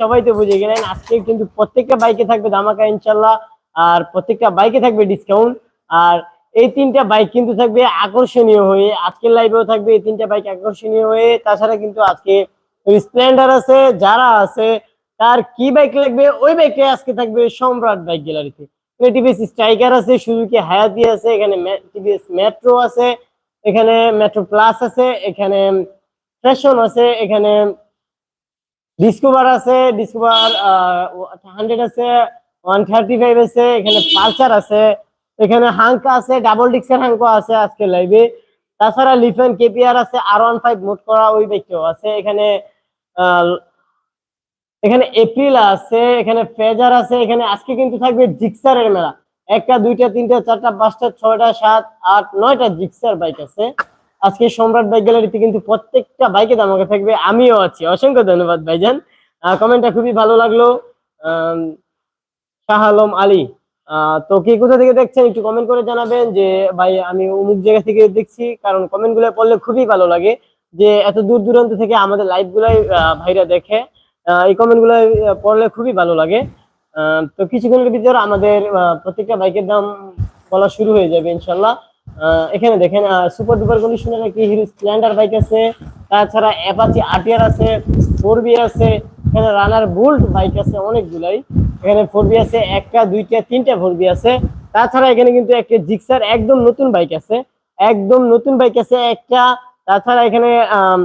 সবাই তো বুঝে গেলেন, আজকে কিন্তু প্রত্যেকটা বাইকে থাকবে ধামাকা ইনশাল্লাহ আর প্রত্যেকটা বাইকে থাকবে ডিসকাউন্ট আর এই তিনটা বাইক কিন্তু থাকবে আকর্ষণীয় হয়ে, আজকের লাইভেও থাকবে এই তিনটা বাইক আকর্ষণীয় হয়ে, তাছাড়া কিন্তু আজকে স্প্লেন্ডার আছে যারা আছে, তার কি বাইক লাগবে? ওই বাইকে আজকে থাকবে সম্রাট বাইক গ্যালারিতে টিভিএস স্ট্রাইকার আছে সুজুকি হায়াতি আছে, এখানে টিভিএস মেট্রো আছে, এখানে মেট্রো প্লাস আছে, এখানে ফ্যাশন আছে, এখানে ডিসকভার আছে ডিসকভার হান্ড্রেড আছে ওয়ান থার্টি ফাইভ আছে, এখানে পালসার আছে, এখানে হাঙ্কা আছে ডাবল ডিক্সের হাঙ্কো আছে আজকে লাইভে তাছাড়া লিফেন কেপিআর আছে আর ওয়ান ফাইভ মোট করা ওই ব্যক্তিও আছে। এখানে এখানে এপ্রিল আছে, এখানে ফেজার আছে, এখানে আজকে কিন্তু থাকবে জিক্সারের মেলা। একটা, দুইটা, তিনটা, চারটা, পাঁচটা, ছয়টা, সাত, আট, নয়টা জিক্সার বাইক আছে। আজকে সম্রাট বাইক গ্যালারিতে কিন্তু প্রত্যেকটা বাইকে আমাকে থাকবে। আমিও আছি। অসংখ্য ধন্যবাদ ভাইজান। কমেন্টটা খুবই ভালো লাগল। শাহ আলম আলী। তো কে কোথা থেকে দেখছেন একটু কমেন্ট করে জানাবেন যে, ভাই, আমি অমুক জায়গা থেকে দেখছি। কারণ কমেন্টগুলো পড়লে খুবই ভালো লাগে যে, এত দূর দূরান্ত থেকে আমাদের লাইভ গুলাই ভাইরা দেখে। এই কমেন্টগুলো পড়লে খুবই ভালো লাগে। তো কিছুক্ষণের ভিতর আমাদের প্রত্যেকটা বাইকের দাম বলা শুরু হয়ে যাবে ইনশাল্লাহ। এখানে দেখেন সুপার ডুপার কন্ডিশনের একটি হিরো স্প্লেন্ডার বাইক আছে। তাছাড়া অ্যাপাচি আরটিআর আছে ফোর বি আছে এখানে রানার বুল্ট বাইক আছে অনেকগুলাই। এখানে ফোর বি আছে একটা দুইটা তিনটা ফোর বি আছে। তাছাড়া এখানে কিন্তু একটা জিক্সার একদম নতুন বাইক আছে। একদম নতুন বাইক আছে একটা। তাছাড়া এখানে আম,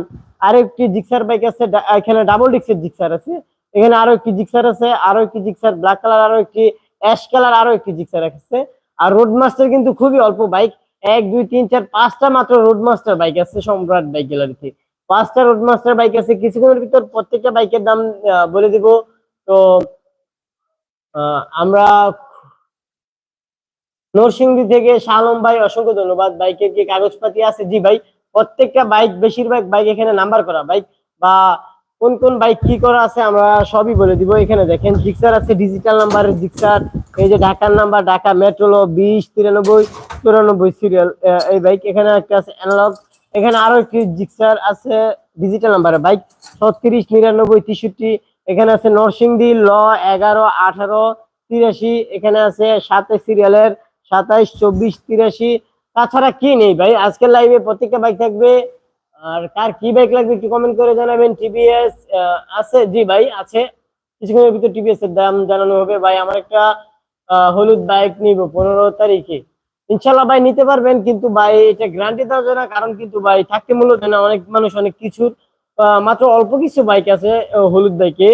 আরও একটি জিক্সার বাইক আছে এখানে ডাবল ডিক্সের জিক্সার আছে। এখানে আরও একটি জিক্সার আছে আরও একটি জিক্সার ব্ল্যাক কালার আরও একটি অ্যাশ কালার আরও একটি জিক্সার আছে। আর রোড মাস্টার কিন্তু খুবই অল্প বাইক এক, দুই, তিন, চার, পাঁচটা মাত্র রোড মাস্টার বাইক আছে, সম্রাট বাইক গ্যালারিতে পাঁচটা রোড মাস্টার বাইক আছে, কিছুক্ষণের ভিতর প্রত্যেকটা বাইকের দাম বলে দিব। তো আমরা নরসিংদী থেকে শালম ভাই, অসংখ্য ধন্যবাদ। বাইকের কি কাগজপাতি আছে? জি ভাই, প্রত্যেকটা বাইক বেশিরভাগ বাইক এখানে নাম্বার করা বাইক বা কোন কোন বাইক কি করা আছে, আমরা সবই বলে দিব। এখানে দেখেন জিক্সার আছে ডিজিটাল নাম্বারের জিক্সার এই যে ঢাকার নাম্বার ঢাকা মেট্রোলো বিশ, তিরানব্বই, চুরানব্বই সিরিয়াল এই বাইক এখানে একটা আছে অ্যানালগ এখানে আরও একটি জিক্সার আছে ডিজিটাল নাম্বারের বাইক ছত্রিশ, নিরানব্বই, তেষট্টি, এখানে আছে নরসিংদী, ল, এগারো, আঠারো, তিরাশি, এখানে আছে সাতাশ সিরিয়ালের সাতাইশ চব্বিশ, তিরাশি। তাছাড়া কি নেই ভাই? আজকের লাইভে প্রত্যেকটা বাইক থাকবে। আর কার কি বাইক লাগবে একটু কমেন্ট করে জানাবেন। টিভিএস আছে? জি ভাই, আছে। কিছুক্ষণের ভিতর টিভিএস এর দাম জানানো হবে। ভাই, আমার একটা হলুদ বাইক নিব পনেরো তারিখে। ইনশাল্লাহ ভাই নিতে পারবেন কিন্তু ভাই এটা গ্যারান্টি দেওয়া যায় না কারণ কিন্তু ভাই থাকতে মূলত না অনেক মানুষ অনেক কিছুর মাত্র অল্প কিছু বাইক আছে হলুদ বাইকে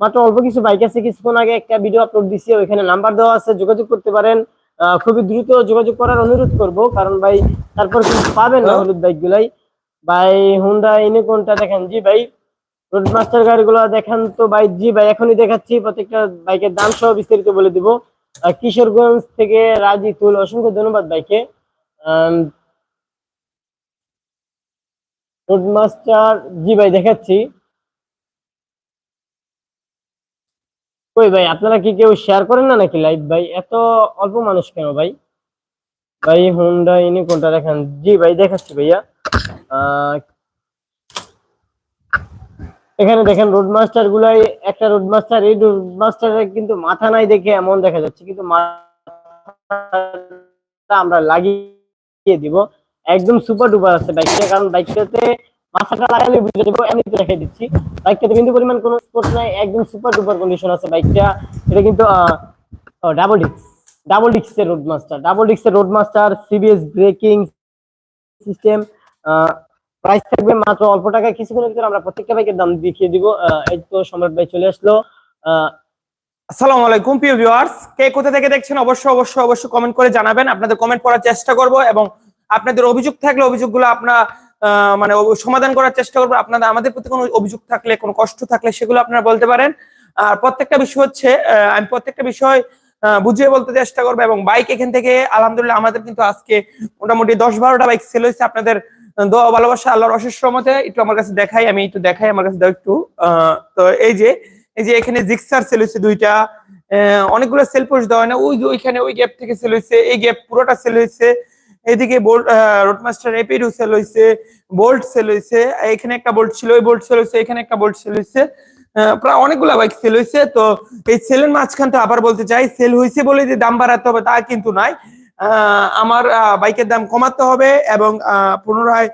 মাত্র অল্প কিছু বাইক আছে কিছুক্ষণ আগে একটা ভিডিও আপলোড দিছি ওইখানে নাম্বার দেওয়া আছে যোগাযোগ করতে পারেন। খুবই দ্রুত যোগাযোগ করার অনুরোধ করব কারণ ভাই তারপর কিন্তু পাবেন না হলুদ বাইক গুলাই। ভাই হুন্ডা ইনে কোনটা দেখেন জি ভাই। রোড মাস্টার গাড়িগুলো দেখেন তো ভাই জি ভাই এখনই দেখাচ্ছি প্রত্যেকটা বাইকের দাম সহ বিস্তারিত বলে দিব। কিশোরগঞ্জ থেকে রাজি তুল। অসংখ্য ধন্যবাদ বাইকে রোড মাস্টার জি ভাই, দেখাচ্ছি। কই ভাই, আপনারা কি কেউ শেয়ার করেন না নাকি লাইভ ভাই? এত অল্প মানুষ কেন ভাই? ভাই হুন্ডা ইনি কোনটা দেখেন। জি ভাই, দেখাচ্ছি ভাইয়া। এখানে দেখেন রোড মাস্টার গুলাই, একটা রোড মাস্টার এই রোড মাস্টারের কিন্তু মাথা নাই দেখে এমন দেখা যাচ্ছে। কিন্তু আমরা লাগিয়ে দিব। একদম সুপার ডুপার আছে বাইকটা কারণ বাইকটাতে মাথাটা লাগালে বুঝে দেবো এমনিতে রেখে দিচ্ছি। বাইকটাতে কিন্তু পরিমাণ কোনো স্পোর্ট নাই, একদম সুপার ডুপার কন্ডিশন আছে বাইকটা এটা কিন্তু ডাবল ডিক্স ডাবল ডিক্সের road master double ডিক্সের road master CBS braking system price থাকবে মাত্র অল্প টাকায় কিছুক্ষণের ভিতরে আমরা প্রত্যেকটা বাইকের দাম দেখিয়ে দিব। এই তো সম্রাট ভাই চলে আসলো। আসসালামু আলাইকুম, প্রিয় ভিউয়ার্স কে কোথা থেকে দেখছেন অবশ্যই অবশ্যই অবশ্যই কমেন্ট করে জানাবেন। আপনাদের কমেন্ট পড়ার চেষ্টা করব এবং আপনাদের অভিযোগ থাকলে অভিযোগগুলো আপনারা মানে সমাধান করার চেষ্টা করব। আপনাদের, আমাদের প্রতি কোনো অভিযোগ থাকলে, কোনো কষ্ট থাকলে সেগুলো আপনারা বলতে পারেন। আর প্রত্যেকটা বিষয় হচ্ছে আমি প্রত্যেকটা বিষয় বুঝিয়ে বলতে চেষ্টা করব এবং বাইক এখান থেকে, আলহামদুলিল্লাহ আমাদের কিন্তু আজকে মোটামুটি দশ বারোটা বাইক সেল হয়েছে। আপনাদের দোয়া ভালোবাসা আল্লাহর অশেষ মতে একটু আমার কাছে দেখাই আমি একটু দেখাই আমার কাছে দাও একটু। তো এই যে এই যে এখানে জিক্সার সেল হয়েছে দুইটা। অনেকগুলো সেল পোস্ট দেওয়া হয় না ওই ওইখানে ওই গ্যাপ থেকে সেল হয়েছে এই গ্যাপ পুরোটা সেল হয়েছে। এদিকে বোল্ট রোডমাস্টার এপিডু সেল হয়েছে বোল্ট সেল হয়েছে এখানে একটা বোল্ট ছিল ওই বোল্ট সেল হয়েছে এখানে একটা বোল্ট সেল হয়েছে। প্রায় অনেকগুলো বাইক সেল হয়েছে তো এই সেলের মাঝখান তো আবার বলতে চাই সেল হয়েছে বলে যে দাম বাড়াতে হবে তা কিন্তু নাই আহ, আমার বাইকের দাম কমাতে হবে এবং পুনরায়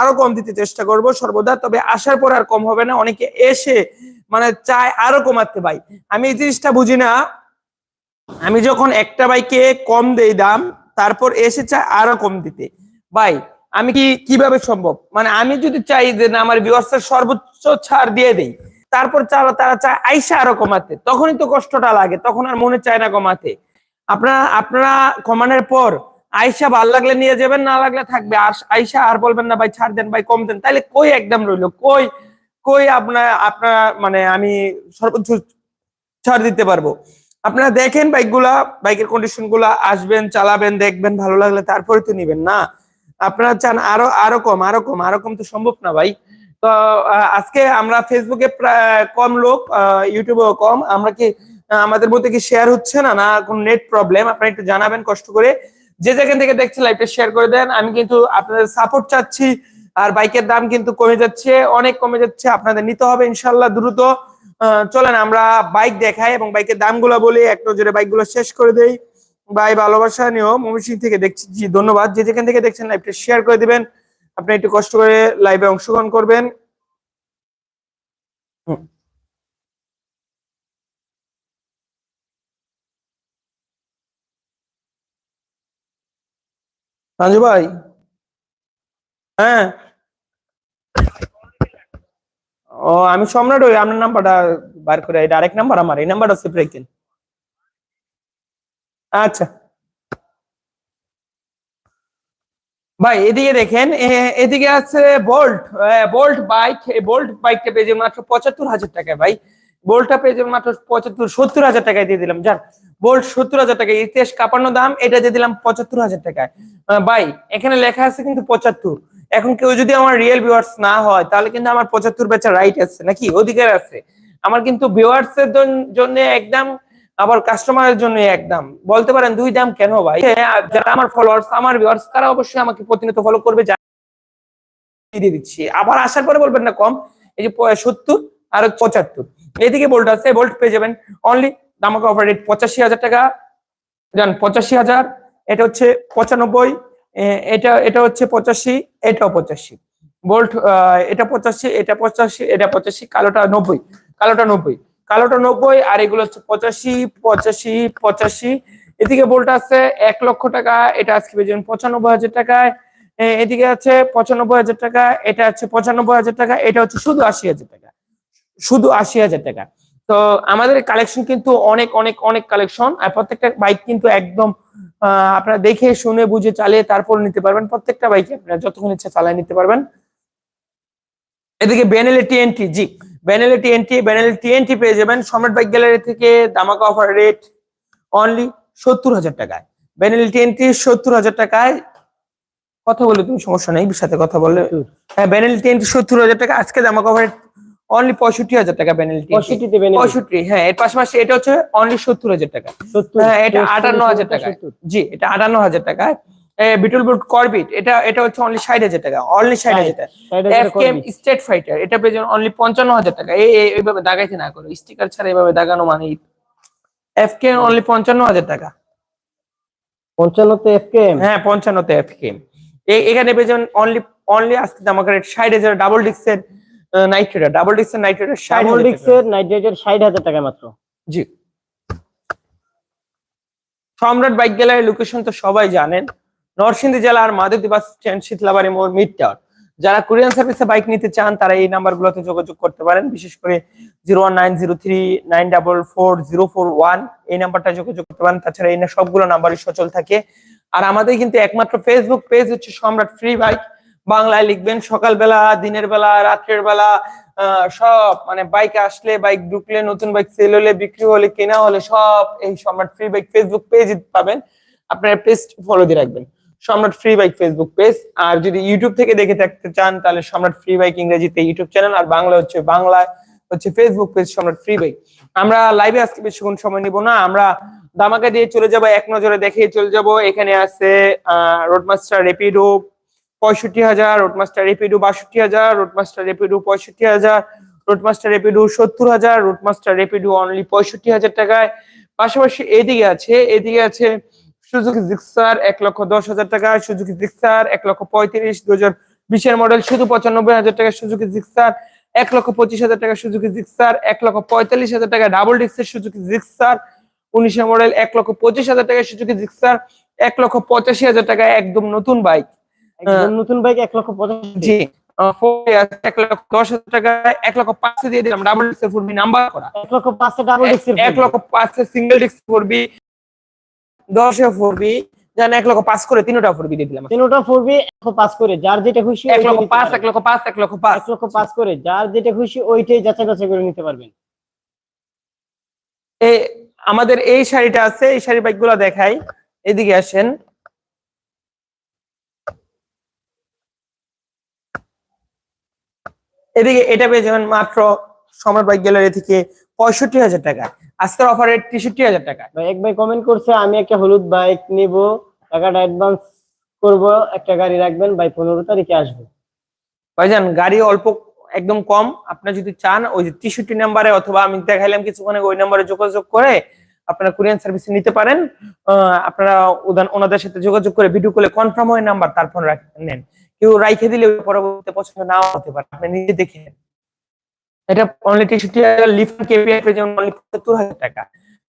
আরও কম দিতে চেষ্টা করব সর্বদা। তবে আসার পর আর কম হবে না। অনেকে এসে মানে চায় আরও কমাতে ভাই। আমি এই জিনিসটা বুঝি না। আমি যখন একটা বাইকে কম দেই দাম, তারপর এসে চায় আরও কম দিতে। ভাই, আমি কি, কীভাবে সম্ভব? মানে আমি যদি চাই যে না, আমার ভিউয়ার্সের সর্বোচ্চ ছাড় দিয়ে দেই, তারপর তারা তারা চায় আইসা আরও কমাতে। তখনই তো কষ্টটা লাগে, তখন আর মনে চায় না কমাতে। আপনারা আপনারা কমানোর পর আইসা ভালো লাগলে নিয়ে যাবেন, না লাগলে থাকবে। আর আইসা আর বলবেন না, ভাই, ছাড় দেন, ভাই, কম দেন। তাইলে কই একদম রইল? কই কই আপনার আপনার মানে আমি সর্বোচ্চ ছাড় দিতে পারব? আপনারা দেখেন বাইকগুলা, বাইকের কন্ডিশনগুলা, আসবেন, চালাবেন, দেখবেন, ভালো লাগলে তারপরে তো নিবেন না। আপনারা চান আরও আরও কম আরও কম আরও কম তো সম্ভব না, ভাই। তো আজকে আমরা ফেসবুকে প্রায় কম লোক ইউটিউবেও কম। আমরা কি আমাদের মধ্যে কি শেয়ার হচ্ছে না? না, কোন নেট প্রবলেম আপনারা একটু জানাবেন কষ্ট করে। যে যেখান থেকে দেখছেন লাইভটা শেয়ার করে দেন। আমি কিন্তু আপনাদের সাপোর্ট চাচ্ছি, আর বাইকের দাম কিন্তু কমে যাচ্ছে, অনেক কমে যাচ্ছে। আপনাদের নিতে হবে ইনশাল্লাহ দ্রুত। চলেন আমরা বাইক দেখাই এবং বাইকের দামগুলো বলি। এক নজরে বাইকগুলো শেষ করে দেই। ভাই, ভালোবাসা নিয়েও ময়মনসিং থেকে দেখছি। জি, ধন্যবাদ। যে যেখান থেকে দেখছেন লাইভটা শেয়ার করে দিবেন, আপনি একটু কষ্ট করে লাইভে অংশগ্রহণ করবেন। সঞ্জু ভাই। হ্যাঁ। ও, আমি সম্রাট ওই আপনার নাম্বারটা বার করে এটা আরেক নাম্বার আমার, এই নাম্বারটা সেভ রাখেন। আচ্ছা। ভাই, এদিকে দেখেন এদিকে আছে বোল্ট বোল্ট বাইক বোল্ট বাইকটা পেয়ে যাবেন মাত্র পঁচাত্তর হাজার টাকায়, ভাই। বোল্টটা পেয়ে যাবেন মাত্র পঁচাত্তর, সত্তর হাজার টাকায় দিয়ে দিলাম। যান বোল্ট সত্তর হাজার টাকা ইতিহাস কাঁপানো দাম এটা দিয়ে দিলাম পঁচাত্তর হাজার টাকায়। ভাই এখানে লেখা আছে কিন্তু পঁচাত্তর। এখন কেউ যদি আমার রিয়েল ভিউয়ার্স না হয় তাহলে কিন্তু আমার পঁচাত্তর বেচার রাইট আছে নাকি? অধিকার আছে। আমার কিন্তু ভিউয়ার্স এর জন্য একদম আবার কাস্টমারের জন্য একদম। বলতে পারেন দুই দাম কেন ভাই? হ্যাঁ, যারা আমার ফলোয়ার্স আমার ভিউয়ার্স তারা অবশ্যই আমাকে প্রতিনিয়ত ফলো করবে দিয়ে দিচ্ছি। আবার আসার পরে বলবেন না কম এই যে সত্তর আর পঁচাত্তর। এদিকে বোল্ট আছে বোল্ট পেয়ে যাবেন। অনলি দামাকে অফার রেট পঁচাশি হাজার টাকা। জান, পঁচাশি হাজার, এটা হচ্ছে পঁচানব্বই এটা এটা হচ্ছে পঁচাশি, এটাও পঁচাশি। বোল্ট এটা পঁচাশি এটা পঁচাশি এটা পঁচাশি, কালোটা নব্বই কালোটা নব্বই। কালোটা নব্বই, আর এগুলো হচ্ছে পঁচাশি পঁচাশি পঁচাশি। এদিকে বোল্ট আছে এক লক্ষ টাকা, এটা আজকে পেয়ে যাবেন পঁচানব্বই হাজার টাকায়। এদিকে আছে পঁচানব্বই হাজার টাকা, এটা হচ্ছে পঁচানব্বই হাজার টাকা, এটা হচ্ছে শুধু আশি হাজার টাকা। শুধু আশি হাজার টাকা। তো আমাদের কালেকশন কিন্তু অনেক অনেক অনেক কালেকশন আর প্রত্যেকটা বাইক কিন্তু একদম আপনারা দেখে শুনে বুঝে চালিয়ে তারপর নিতে পারবেন। প্রত্যেকটা বাইকে আপনারা যতক্ষণ ইচ্ছা চালিয়ে নিতে পারবেন। এদিকে বেনেলে টিএনটি জি বেনেলে টিএনটি বেনেলে টিএনটি পেয়ে যাবেন। সম্রাট বাইক গ্যালারি থেকে দামাকা অফার রেট অনলি সত্তর হাজার টাকায়। বেনেলে টিএনটি সত্তর হাজার টাকায়। কথা বলে তুমি সমস্যা নেই সাথে কথা বললে। হ্যাঁ বেনেল টিএনটি সত্তর হাজার টাকা। আজকে দামাকা অফার অনলি পঁয়ষট্টি হাজার টাকা টিএনটি পঁয়ষট্টি হ্যাঁ এর পাশাপাশি এটা হচ্ছে অনলি সত্তর হাজার টাকা। হ্যাঁ এটা আটান্ন হাজার টাকা। জি এটা আটান্ন হাজার বিটুল বুট করবিট এটা এটা হচ্ছে অনলি ষাট হাজার টাকা অনলি ষাট হাজার টাকা। স্টেট ফাইটার এটা পেয়ে যাবেন অনলি পঞ্চান্ন হাজার টাকা। এই এই- এইভাবে দাগাইতে না করো স্টিকার ছাড়া এইভাবে দাগানো মানে অনলি পঞ্চান্ন হাজার টাকা। পঞ্চান্নতে হ্যাঁ পঞ্চান্নতে এখানে পেয়ে যাবেন অনলি অনলি আজকে আমাকে রেট ষাট হাজার ডাবল ডিক্সের নাইট্রেটার ডাবল ডিক্সের নাইট্রেটার ডাবল। ডিক্সের নাইট ষাট হাজার টাকা। মাত্র। জি। সম্রাট বাইক গ্যালারি লোকেশন তো সবাই জানেন। নরসিংদী জেলার মাধবদী বাস স্ট্যান্ড শীতলাবাড়ি মোড় মিড টাওয়ার যারা কোরিয়ান সার্ভিসে বাইক নিতে চান তারা এই নাম্বারগুলোতে যোগাযোগ করতে পারেন। বিশেষ করে zero one nine zero three nine double four zero four one এই নাম্বারটা যোগাযোগ করতে পারেন। তাছাড়া এই সবগুলো নাম্বারই সচল থাকে। আর আমাদের কিন্তু একমাত্র ফেসবুক পেজ হচ্ছে সম্রাট ফ্রি বাইক বাংলায় লিখবেন, সকালবেলা, দিনের বেলা, রাত্রের বেলা সব মানে বাইক আসলে বাইক ঢুকলে, নতুন বাইক সেল হলে, বিক্রি হলে, কেনা হলে, সব এই সম্রাট ফ্রি বাইক ফেসবুক পেজ পাবেন। আপনারা পেজ ফলো দিয়ে রাখবেন। Samrat free bike Facebook page আর যদি ইউটিউব থেকে দেখে থাকতে চান, তাহলে সম্রাট ফ্রি বাইক ইংরেজিতে ইউটিউব চ্যানেল আর বাংলা হচ্ছে বাংলায় হচ্ছে Facebook page Samrat free bike আমরা লাইভে আজকে বেশিক্ষণ সময় নিব না। আমরা দামাকা দিয়ে চলে যাব, এক নজরে দেখে চলে যাব। এখানে আছে রোডমাস্টার রেপিডো পঁয়ষট্টি হাজার রোডমাস্টার রেপিডো বাষট্টি হাজার রোডমাস্টার রেপিডো পঁয়ষট্টি হাজার রোডমাস্টার রেপিডো সত্তর হাজার রোডমাস্টার রেপিডো অনলি পঁয়ষট্টি হাজার টাকায়। পাশাপাশি এদিকে আছে এদিকে আছে সুজুকি জিক্সার এক লক্ষ দশ হাজার টাকা সুজুকি জিক্সার এক লক্ষ পঁয়ত্রিশ দু হাজার বিশের মডেল শুধু পঁচানব্বই হাজার টাকা সুজুকি জিক্সার এক লক্ষ পঁচিশ হাজার টাকা সুজুকি জিক্সার এক লক্ষ পঁয়তাল্লিশ হাজার টাকা ডাবল ডিক্সের সুজুকি জিক্সার উনিশের মডেল এক লক্ষ পঁচিশ হাজার টাকা সুজুকি জিক্সার এক লক্ষ পঁচাশি হাজার টাকা একদম নতুন বাইক নতুন বাইক এক লক্ষ পঁচাশি জি এক লক্ষ দশ হাজার টাকা এক লক্ষ দিয়ে দিলাম ডাবল নাম্বার করা এক লক্ষ ডাবল এক লক্ষ পাঁচে সিঙ্গেল ডিস্ক ফোরবি দশে ফোরবি জান এক লক্ষ পাঁচ করে তিনটা ফোরবি দিয়ে দিলাম তিনটা ফুরবি এক লক্ষ পাঁচ করে যার যেটা খুশি এক লক্ষ এক লক্ষ এক লক্ষ এক লক্ষ করে যার যেটা খুশি ওইটাই যাচাই বাছাই করে নিতে পারবেন এ আমাদের এই শাড়িটা আছে এই শাড়ি বাইকগুলো দেখাই এদিকে আসেন এদিকে এটা পেয়ে যাবেন মাত্র সম্রাট বাইক গ্যালারি থেকে পঁয়ষট্টি হাজার টাকা। আজকের অফারে তেষট্টি হাজার টাকা। ভাই এক ভাই কমেন্ট করছে আমি একটা হলুদ বাইক নিব টাকাটা অ্যাডভান্স করব একটা গাড়ি রাখবেন ভাই পনেরো তারিখে আসবে। ভাইজান গাড়ি অল্প একদম কম আপনার যদি চান ওই যে তেষট্টি নাম্বারে অথবা আমি দেখাইলাম কিছুক্ষণ ওই নাম্বারে যোগাযোগ করে আপনারা কোরিয়ান সার্ভিস নিতে পারেন। আহ, আপনারা ওনাদের সাথে যোগাযোগ করে ভিডিও কলে কনফার্ম হয়ে নাম্বার তারপর রাখ- নেন। কেউ রাইখে দিলে পরবর্তীতে পছন্দ নাও হতে পারে। আপনি নিজে দেখে এটা অনলি তেষট্টি হাজার লিফট কেপিআই যেমন অনলি পঁচাত্তর হাজার টাকা।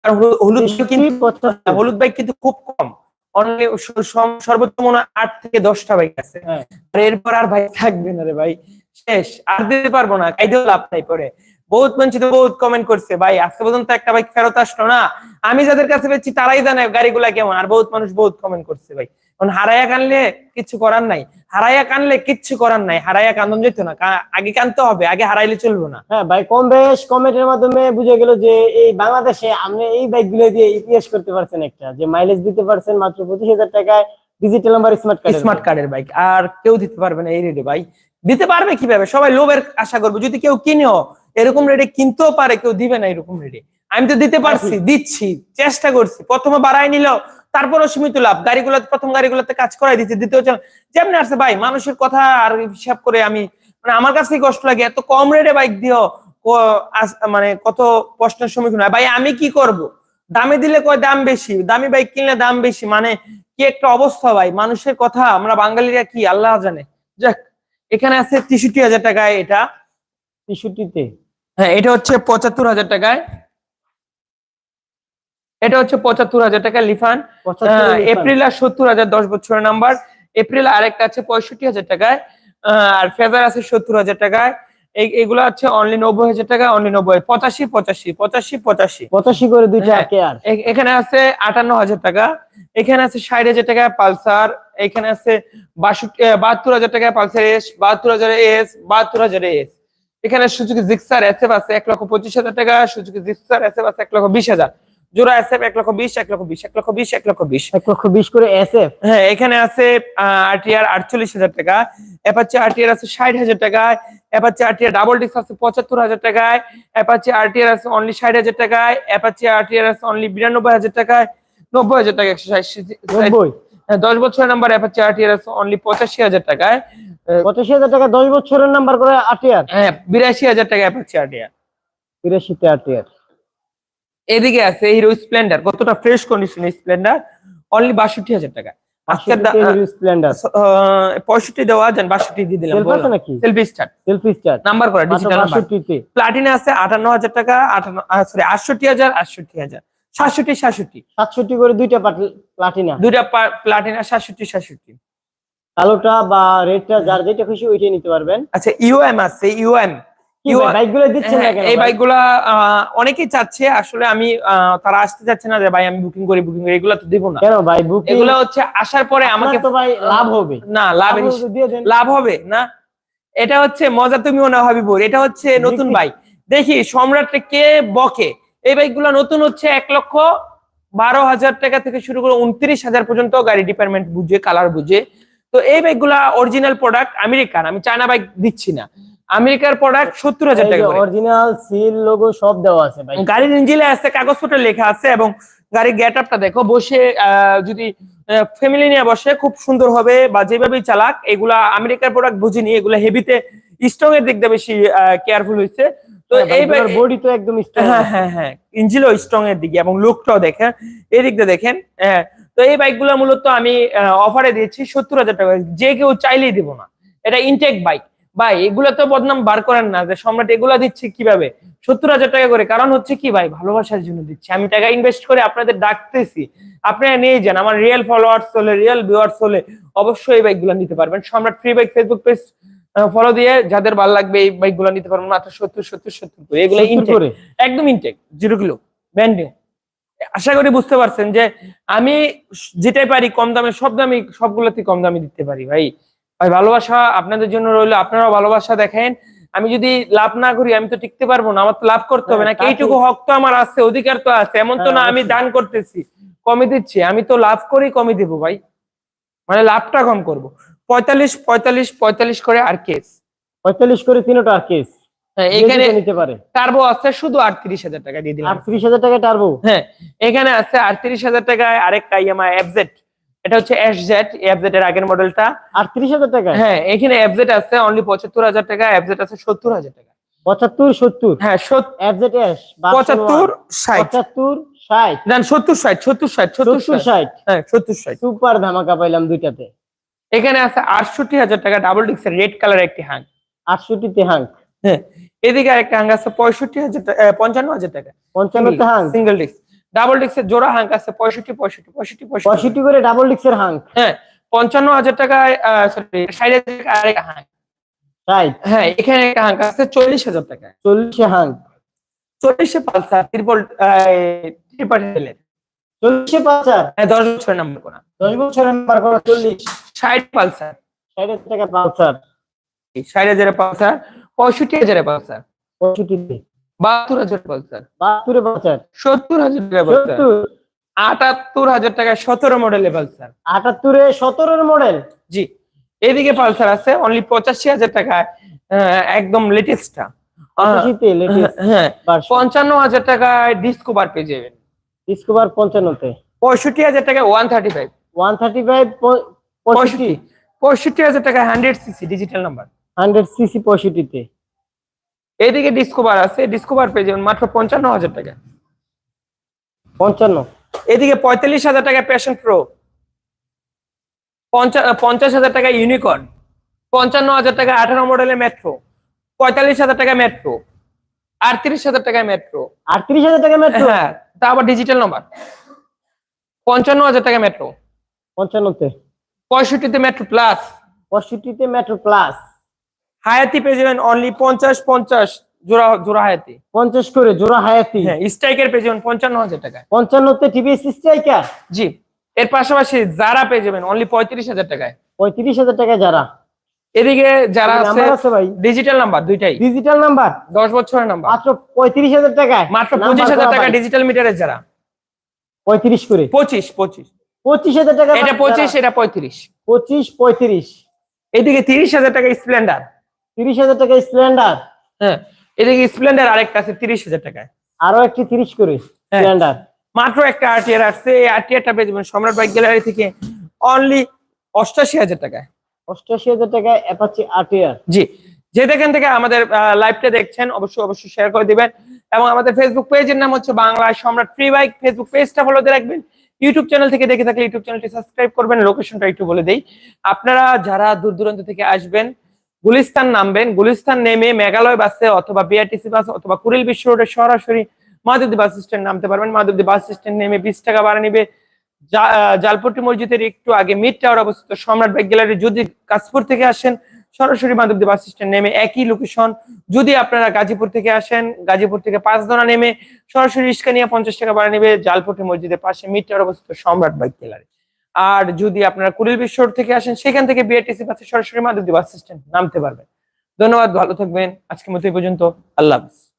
আর হলুদ- কিন্তু হলুদ বাইক কিন্তু খুব কম। অনলি সর্বোচ্চ মনে আট থেকে দশটা বাইক আছে। হ্যাঁ। আর এরপর আর ভাই থাকবে না রে ভাই। শেষ। আর দিতে পারব না কাইদেও লাভ নাই পরে। বহুত বঞ্চিত বহুত কমেন্ট করছে ভাই আজকে পর্যন্ত একটা বাইক ফেরত আসলো না? আমি যাদের কাছে পেয়েছি তারাই জানে গাড়িগুলা কেমন। আর বহুত মানুষ বহুত কমেন্ট করছে ভাই এখন হারাইয়া কানলে কিচ্ছু করার নাই। হারাইয়া কানলে কিচ্ছু করার নাই। হারাইয়া কান্দন যেত না। আগে কানতে হবে আগে হারাইলে চলবো না। হ্যাঁ ভাই কম বেশ কমেন্টের মাধ্যমে বুঝে গেল যে এই বাংলাদেশে আপনি এই বাইকগুলো দিয়ে ইতিহাস করতে পারছেন একটা। যে মাইলেজ দিতে পারছেন মাত্র পঁচিশ হাজার টাকায় digital number smart card smart কার্ডের বাইক আর কেউ দিতে পারবে না এই রেটে ভাই। দিতে পারবে কীভাবে? সবাই লোভের আশা করবে। যদি কেউ কিনেও এরকম রেটে কিনতেও পারে কেউ দিবে না এরকম রেটে আমি তো দিতে পারছি দিচ্ছি চেষ্টা করছি। প্রথমে বাড়াই নিল তারপরও সীমিত লাভ। গাড়িগুলো প্রথম গাড়িগুলোতে কাজ করাই দিচ্ছে দ্বিতীয় চাল যেমনি আসছে ভাই, মানুষের কথা আর হিসাব করে আমি মানে আমার কাছে কষ্ট লাগে। এত কম রেটে বাইক দিও মানে কত প্রশ্নের সম্মুখীন হয়। ভাই, আমি কি করব? দামে দিলে কয় দাম বেশি? দামি বাইক কিনলে দাম বেশি? মানে কি একটা অবস্থা ভাই? মানুষের কথা, আমরা বাঙালিরা কি? আল্লাহ জানে। যাক, এখানে আছে তেষট্টি হাজার টাকায় এটা। তেষট্টিতে। হ্যাঁ এটা হচ্ছে পঁচাত্তর হাজার টাকায়। এটা হচ্ছে পঁচাত্তর হাজার টাকা লিফান। এপ্রিল আর সত্তর হাজার দশ বছরের নাম্বার। এপ্রিল আরেকটা আছে পঁয়ষট্টি হাজার টাকায়। আর ফেজার আছে সত্তর হাজার টাকায়। এগুলো আছে অনলি নব্বই হাজার টাকা অনলি নব্বই। পঁচাশি পঁচাশি পঁচাশি পঁচাশি। পঁচাশি করে দুইটা হ্যাঁ। এখানে আছে আটান্ন হাজার টাকা। এখানে আছে ষাট হাজার টাকা পালসার। এখানে আছে বাষট্টি বাহাত্তর হাজার টাকা পালসার এস বাহাত্তর হাজার এস বাহাত্তর হাজার এস। এখানে সুজুকি জিক্সার এসএফ আছে এক লক্ষ পঁচিশ হাজার টাকা সুজুকি জিক্সার এসএফ আছে এক লক্ষ বিশ হাজার। জোড়া এসএফ এক লক্ষ বিশ এক লক্ষ বিশ এক লক্ষ বিশ এক লক্ষ বিশ। এক লক্ষ বিশ করে এস এফ হ্যাঁ এখানে আছে আরটিআর আটচল্লিশ হাজার টাকা অ্যাপাচি আরটিআর আছে ষাট হাজার টাকায় অ্যাপাচি আরটিআর ডাবল ডিস্ক আছে পঁচাত্তর হাজার টাকায় অ্যাপাচি আরটিআর আছে অনলি ষাট হাজার টাকায় অ্যাপাচি আরটিআর আছে অনলি বিরানব্বই হাজার টাকায় নব্বই হাজার টাকা একশো ষাট নব্বই? হ্যাঁ, দশ বছরের নাম্বার অ্যাপাচি আরটিআর আছে অনলি পঁচাশি হাজার টাকায় পঁচাশি হাজার টাকা দশ বছরের নাম্বার করে আটিয়ার হ্যাঁ বিরাশি হাজার টাকা অ্যাপাচি আরটিআর বিরাশিতে আটিয়ার এদিকে আছে হিরো স্প্লেন্ডার কতটা ফ্রেশ কন্ডিশন স্প্লেন্ডার অনলি বাষট্টি হাজার টাকা। আজকের স্প্লেন্ডার পঁয়ষট্টি দেওয়া যান বাষট্টি দিয়ে দিলাম নাকি? Selfie start selfie star number করা ডিজিটাল প্লাটিনা আছে আটান্ন হাজার টাকা আটান্ন সরি আটষট্টি হাজার আটষট্টি হাজার। সাতষট্টি সাতষট্টি। সাতষট্টি করে দুইটা প্লাটিনা দুইটা প্লাটিনা সাতষট্টি সাতষট্টি। কালোটা বা রেডটা যার যেটা খুশি ওইটাই নিতে পারবেন। আচ্ছা ইউএম আছে ইউএম হ্যাঁ, এই বাইকগুলা অনেকেই চাচ্ছে আসলে আমি তারা আসতে চাচ্ছে না যে ভাই আমি বুকিং করি বুকিং করি এগুলা তো দিব না। কেন ভাই? বুকিং এগুলা হচ্ছে আসার পরে আমাকে ভাই লাভ হবে। না লাভ লাভ হবে না? এটা হচ্ছে মজা তুমিও না ভাবিব। এটা হচ্ছে নতুন বাইক দেখি সম্রাট কে বকে? এই বাইকগুলো নতুন হচ্ছে এক লক্ষ বারো হাজার টাকা থেকে শুরু করে উনত্রিশ হাজার পর্যন্ত গাড়ি ডিপার্টমেন্ট বুঝে কালার বুঝে। তো এই বাইকগুলা অরিজিনাল প্রোডাক্ট আমেরিকান আমি চায়না বাইক দিচ্ছি না। আমেরিকার প্রোডাক্ট সত্তর হাজার টাকা অরিজিনাল সিল লোগো সব দেওয়া আছে ভাই। গাড়ির ইঞ্জিনে আছে কাগজপত্র লেখা আছে এবং গাড়ির গেট আপটা দেখো বসে যদি ফ্যামিলি নিয়ে বসে খুব সুন্দর হবে বা যেভাবেই চালাক এগুলা আমেরিকার প্রোডাক্ট বুঝিনি এগুলা হেভিতে স্ট্রং এর দিক দিয়ে বেশি কেয়ারফুল হয়েছে তো এই বডি তো একদম হ্যাঁ। হ্যাঁ হ্যাঁ ইঞ্জিনও স্ট্রং এর দিকে এবং লুকটাও দেখেন এই দিকটা দেখেন হ্যাঁ। তো এই বাইকগুলো মূলত আমি অফারে দিয়েছি সত্তর হাজার টাকা যে কেউ চাইলেই দিব না। এটা ইনটেক বাইক ভাই এগুলা তো বদনাম বার করেন না যে সম্রাট এগুলা দিচ্ছে কীভাবে? সত্তর হাজার টাকা করে। কারণ হচ্ছে কি ভাই ভালোবাসার জন্য দিচ্ছি। আমি টাকা ইনভেস্ট করে আপনাদের ডাকতেছি। আপনারা নিয়ে যান আমার রিয়েল ফলোয়ার্স হলে রিয়েল ভিউয়ার্স হলে অবশ্যই এই বাইকগুলো নিতে পারবেন। Samrat free bike Facebook page follow দিয়ে যাদের ভালো লাগবে এই বাইকগুলো নিতে পারবেন। মাত্র সত্তর সত্তর সত্তর করে। এগুলো 70 ইনটেক করে? একদম intake zero kilo brand new আশা করি বুঝতে পারছেন যে আমি যেটাই পারি কম দামে সব দামি সবগুলোতে কম দামে দিতে পারি ভাই। ভাই ভালোবাসা আপনাদের জন্য রইল। আপনারাও ভালোবাসা দেখেন। আমি যদি লাভ না করি আমি তো টিকতে পারব না। আমার তো লাভ করতে হবে হ্যাঁ, নাকি? এইটুকু হক তো আমার আছে অধিকার তো আছে। এমন তো হ্যাঁ, না আমি দান করতেছি। কমে দিচ্ছি। আমি তো লাভ করি কমে দেবো ভাই। মানে লাভটা কম করব। পঁয়তাল্লিশ পঁয়তাল্লিশ পঁয়তাল্লিশ করে আর কেস। পঁয়তাল্লিশ করে তিনটা আর কেস। হ্যাঁ এখানে নিতে পারে। টার্বো আছে শুধু আটত্রিশ হাজার টাকা দিয়ে দিলাম। আটত্রিশ হাজার টাকা টার্বো হ্যাঁ এখানে আছে আটত্রিশ হাজার টাকায় আরেকটা ইএমআই এফজেড এটা হচ্ছে এস জেড এফজেড এর আগের মডেলটা। আটত্রিশ হাজার টাকা? হ্যাঁ এখানে এফজেড আছে অনলি পঁচাত্তর হাজার টাকা এফজেড আছে সত্তর হাজার টাকা। পঁচাত্তর সত্তর? হ্যাঁ এফজেড এস দেন হ্যাঁ সত্তর ষাট। সুপার ধামাকা পাইলাম দুইটাতে। এখানে আছে আটষট্টি হাজার টাকা ডাবল ডিক্সের রেড কালার একটি হাং আটষট্টিতে হাঙ্ক হ্যাঁ এদিকে আরেকটা হাং আছে পঁয়ষট্টি হাজার টাকা পঞ্চান্ন হাজার টাকা। পঞ্চান্নতে হাঙ্ক সিঙ্গেল ডিস্ক ডাবল ডিক্সের জোড়া হাং আছে পঁয়ষট্টি পঁয়ষট্টি পঁয়ষট্টি পঁয়ষট্টি। পঁয়ষট্টি করে ডাবল ডিক্সের হাঙ্ক হ্যাঁ পঞ্চান্ন হাজার টাকায় সরি ষাট হাজার টাকা আরেকটা হ্যাঁ এখানে একটা হাঙ্ক আছে চল্লিশ হাজার টাকা চল্লিশে হাঙ্ক চল্লিশে পালসার ত্রিপল ট্রিপল হেলের চল্লিশে পাঁচার হ্যাঁ দশ বছরের নাম্বার করা। দশ বছরের নাম্বার করা চল্লিশ। ষাট পালসার। ষাট হাজার টাকা পালসার। ষাট পালসার পঁয়ষট্টি হাজারের পালসার। পঁয়ষট্টিতে বাহাত্তর হাজার পালসার বাহাত্তরে পালসার সত্তর হাজার টাকা পালসার আটাত্তর হাজার টাকা সতেরো মডেলের পালসার আটাত্তরে সতেরোর মডেল জি। এদিকে পালসার আছে অনলি পঁচাশি হাজার টাকায় আহ, একদম লেটেস্টটা হ্যাঁ পঞ্চান্ন হাজার টাকায় ডিসকোভার পেয়ে যাবেন। ডিসকভার পঞ্চান্নতে। পঁয়ষট্টি হাজার টাকায় one thirty five one thirty five পঁয়ষট্টি। পঁয়ষট্টি হাজার টাকায় hundred CC digital number hundred CC পঁয়ষট্টিতে। এদিকে ডিসকোভার আছে ডিসকোভার পেয়ে যাবেন মাত্র পঞ্চান্ন হাজার টাকা। পঞ্চান্ন? এদিকে পঁয়তাল্লিশ হাজার টাকা প্যাশন প্রো পঞ্চাশ হাজার টাকা ইউনিকর্ন পঞ্চান্ন হাজার টাকা আঠারো মডেলের মেট্রো পঁয়তাল্লিশ হাজার টাকা মেট্রো আটত্রিশ হাজার টাকা মেট্রো আটত্রিশ হাজার টাকা মেট্রো হ্যাঁ তা আবার ডিজিটাল নাম্বার পঞ্চান্ন হাজার টাকা মেট্রো পঞ্চান্নতে। পঁয়ষট্টিতে মেট্রো প্লাস পঁয়ষট্টিতে মেট্রো প্লাস হায়াতি পেয়ে যাবেন অনলি পঞ্চাশ পঞ্চাশ জোড়া জোড়া হায়াতি। পঞ্চাশ করে জোড়া হায়াতি। হ্যাঁ স্ট্রাইকের পেয়ে যাবেন পঞ্চান্ন হাজার টাকা পঞ্চান্নতে টিভিএস স্ট্রাইকার জি এর পাশাপাশি যারা পেয়ে যাবেন অনলি পঁয়ত্রিশ হাজার টাকায়। পঁয়ত্রিশ হাজার টাকা যারা? এদিকে যারা আছে ভাই। ডিজিটাল নাম্বার দুইটাই। ডিজিটাল নাম্বার দশ বছরের নাম্বার মাত্র পঁয়ত্রিশ হাজার টাকায়? মাত্র পঁচিশ হাজার টাকা ডিজিটাল মিটারের যারা। পঁয়ত্রিশ করে? পঁচিশ পঁচিশ। পঁচিশ হাজার টাকা এটা পঁচিশ এটা পঁয়ত্রিশ। পঁচিশ পঁয়ত্রিশ। এদিকে তিরিশ হাজার টাকা স্প্লেন্ডার তিরিশ হাজার টাকা স্প্লেন্ডার? হ্যাঁ এদিকে স্প্লেন্ডার আরেকটা আছে তিরিশ হাজার টাকায়। আরও একটি তিরিশ করে হ্যাঁ। স্প্লেন্ডার। মাত্র একটা আরটিআর আসছে এই আরটিআরটা পেয়ে যাবেন সম্রাট বাইক গ্যালারি থেকে অনলি অষ্টাশি হাজার টাকায়। অষ্টাশি হাজার টাকা অ্যাপাচি আরটিআর জি যে যেখান থেকে আমাদের লাইভটা দেখছেন অবশ্যই অবশ্যই শেয়ার করে দিবেন। এবং আমাদের ফেসবুক পেজের নাম হচ্ছে Bangla Samrat free bike Facebook পেজটা ফলো দিয়ে রাখবেন। ইউটিউব চ্যানেল থেকে দেখে থাকলে ইউটিউব চ্যানেলটি সাবস্ক্রাইব করবেন। লোকেশনটা একটু বলে দেই। আপনারা যারা দূর দূরান্ত থেকে আসবেন গুলিস্তান নামবেন। গুলিস্তান নেমে মেঘালয় বাসে অথবা বিআরটিসি বাস অথবা কুড়িল বিশ্ব রোডে সরাসরি মাধবদী বাস স্ট্যান্ড নামতে পারবেন। মাধবদী বাস স্ট্যান্ড নেমে বিশ টাকা ভাড়া নিবে। জালপট্টি মসজিদের একটু আগে মিড টাওয়ার অবস্থিত সম্রাট বাইক গ্যালারি যদি কাশপুর থেকে আসেন, সরাসরি মাধবদী বাস স্ট্যান্ড নেমে একই লোকেশন যদি আপনারা গাজীপুর থেকে আসেন, গাজীপুর থেকে পাঁচদোনা নেমে সরাসরি রিক্সা নিয়ে পঞ্চাশ টাকা ভাড়া নেবে। জালপট্টি মসজিদের পাশে মিড টাওয়ার অবস্থিত সম্রাট বাইক গ্যালারি। আর যদি আপনারা কুড়িল বিশ্বর থেকে আসেন, সেখান থেকে বিআরটিসি বাসে সরাসরি মাধবদী বাস স্ট্যান্ড নামতে পারবেন। ধন্যবাদ, ভালো থাকবেন। আজকের মতো এই পর্যন্ত। আল্লাহ হাফিজ।